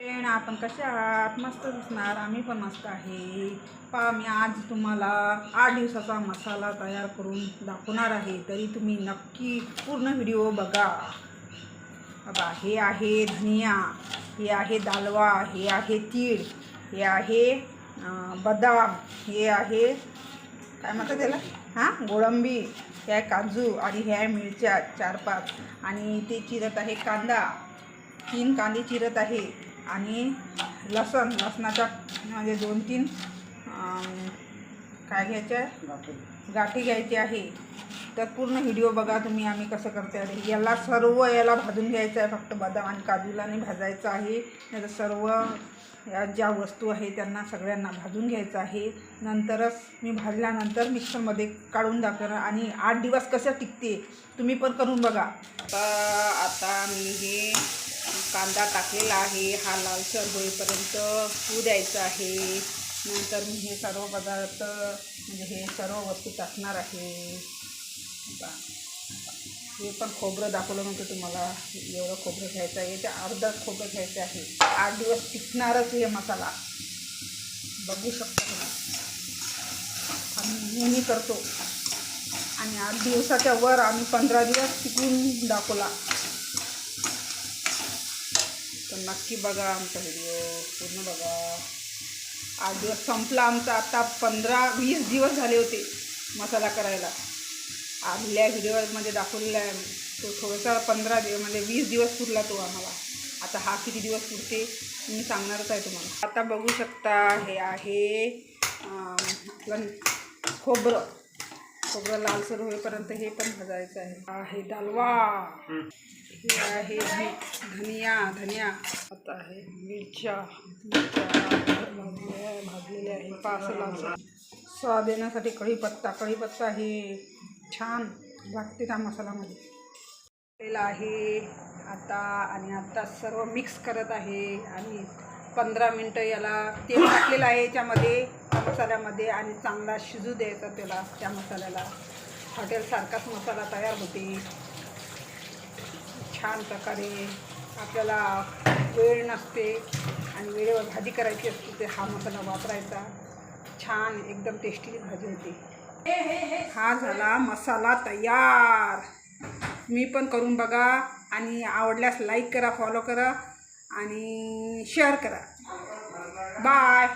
Friend आपण कसे आहात? मस्त दिसणार. आम्ही पण मस्त आहे. पहा मी आज तुम्हाला आठ दिवसाचा मसाला तयार करून दाखवणार आहे. तरी तुम्ही नक्की पूर्ण व्हिडिओ बघा. बघा हे आहे धनिया हे आहे दालवा हे आहे तीळ हे आहे बदाम हे आहे काय म्हणतात त्याला? हां? गोळंबी हे आहे काजू आणि हे आहे मिरच्या चार पाच आणि ते चिरत आहे कांदा. तीन कांदे चिरत आहे. आणि लसण लसणाचा म्हणजे दोन तीन काय घ्यायचं? आहे गाठी घ्यायची आहे. तर पूर्ण व्हिडिओ बघा तुम्ही आम्ही कसं करते आहे याला सर्व याला भाजून घ्यायचं आहे. फक्त बदाम आणि काजूला नाही भाजायचं आहे. नाही तर सर्व या ज्या वस्तू आहे त्यांना सगळ्यांना भाजून घ्यायचं आहे. नंतरच मी भाजल्यानंतर मिक्सरमध्ये काढून दाखवणार आणि आठ दिवस कसं टिकते तुम्ही पण करून बघा. आता आता मी हे कांदा टाकलेला आहे. हा लालसर होईपर्यंत होऊ द्यायचा आहे. नंतर मी हे सर्व पदार्थ म्हणजे हे सर्व वस्तू टाकणार आहे. हे पण खोबरं दाखवलं म्हणजे तुम्हाला. एवढं खोबरं घ्यायचं आहे. ते अर्धा खोबरं घ्यायचं आहे. आठ दिवस टिकणारच हे मसाला. बघू शकता तुम्ही. आम्ही नेहमी करतो. आणि आठ दिवसाच्या वर आम्ही पंधरा दिवस टिकून दाखवला. तर नक्की बघा आमचा व्हिडिओ पूर्ण बघा. आठ दिवस संपला आमचा आता पंधरा वीस दिवस झाले होते मसाला करायला. आधल्या व्हिडिओमध्ये दाखवलेला आहे. तो थोडासा पंधरा दिवस म्हणजे वीस दिवस पुरला तो आम्हाला. आता हा किती दिवस पुरते मी सांगणारच आहे तुम्हाला. आता बघू शकता हे आहे आपलं खोबरं. खोबरं लालसर होईपर्यंत हे पण भाजायचं आहे. आहे डालवा हे आहे धनिया धनिया. आता आहे मिरच्या. मिरच्या भाजलेल्या आहे पाच लालसर स्वाद येण्यासाठी कढीपत्ता. कढीपत्ता हे छान लागते त्या मसाल्यामध्ये. तेल आहे आता आणि आता सर्व मिक्स करत आहे. आणि पंधरा मिनटं याला तेल टाकलेलं आहे याच्यामध्ये. मसाल्यामध्ये आणि चांगला शिजू द्यायचा त्याला त्या मसाल्याला. हॉटेलसारखाच मसाला तयार होते. छान प्रकारे आपल्याला वेळ नसते आणि वेळेवर भाजी करायची असते ते हा मसाला वापरायचा. छान एकदम टेस्टी भाजी होते. हा झाला मसाला तयार. मी पण करून बघा आणि आवडल्यास लाईक करा फॉलो करा आणि शेअर करा. बाय